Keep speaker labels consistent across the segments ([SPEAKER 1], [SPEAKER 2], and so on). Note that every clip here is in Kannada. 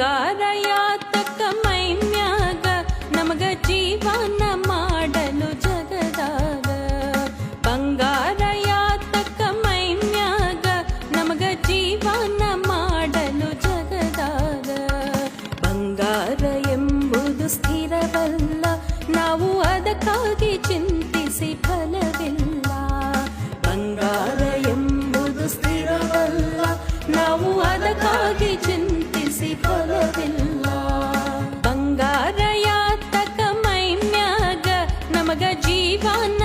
[SPEAKER 1] ಬಂಗಾರ ಯಾತಕ ಮೈನ್ಯಾಗ ನಮಗ ಜೀವನ ಮಾಡಲು ಜಗದಾಗ. ಬಂಗಾರ ಯಾತಕ ಮೈನ್ಯಾಗ ನಮಗ ಜೀವನ ಮಾಡಲು ಜಗದಾಗ. ಬಂಗಾರ ಎಂಬುದು ಸ್ಥಿರವಲ್ಲ, ನಾವು ಅದಕ್ಕಾಗಿ ಚಿಂತಿಸಿ ಫಲ gone.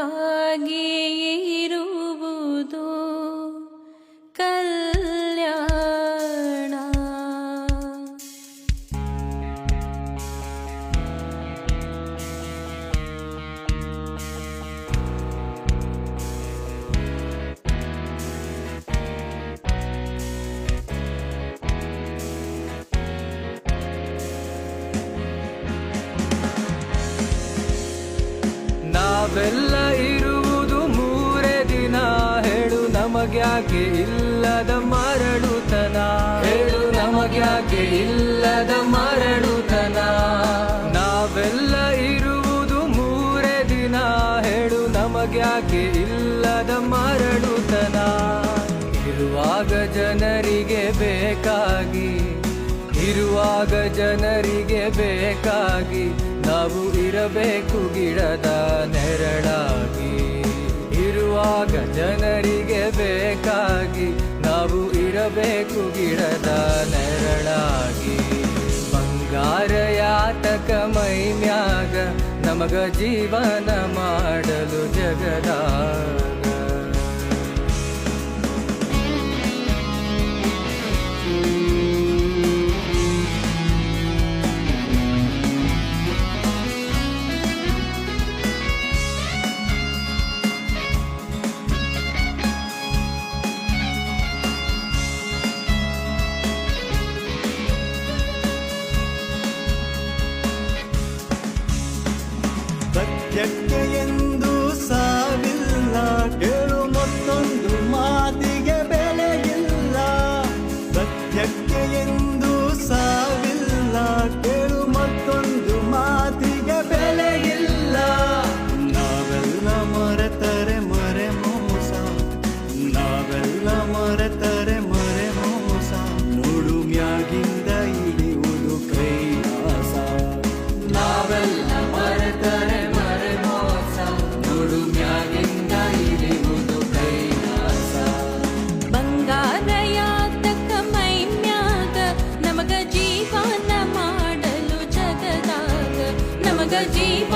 [SPEAKER 1] ನೋಡುವುದಕ್ಕಾಗಿ ಇರುವುದು ಕಲ್ಯಾಣ
[SPEAKER 2] ನಾವೆಲ್ಲ ನಮಗ್ಯಾಕೆ ಇಲ್ಲದ ಮರಳುತನ? ಹೇಳು ನಮಗ್ಯಾಕೆ ಇಲ್ಲದ ಮರಳುತನ? ನಾವೆಲ್ಲ ಇರುವುದು ಮೂರೇ ದಿನ. ಹೇಳು ನಮಗ್ಯಾಕೆ ಇಲ್ಲದ ಮರಳುತನ? ಇರುವಾಗ ಜನರಿಗೆ ಬೇಕಾಗಿ ಇರುವಾಗ ಜನರಿಗೆ ಬೇಕಾಗಿ ನಾವು ಇರಬೇಕು ಗಿಡದ ನೆರಳಾಗಿ. ಇರುವಾಗ ಜನರಿಗೆ ಬೇಕಾಗಿ ನಾವು ಇರಬೇಕು ಗಿಡದ ನೆರಳಾಗಿ. ಬಂಗಾರ ಯಾತಕ ಮೈಮ್ಯಾಗ ನಮಗ ಜೀವನ ಮಾಡಲು ಜಗದಾಗ
[SPEAKER 1] 的眼。ನಮಗ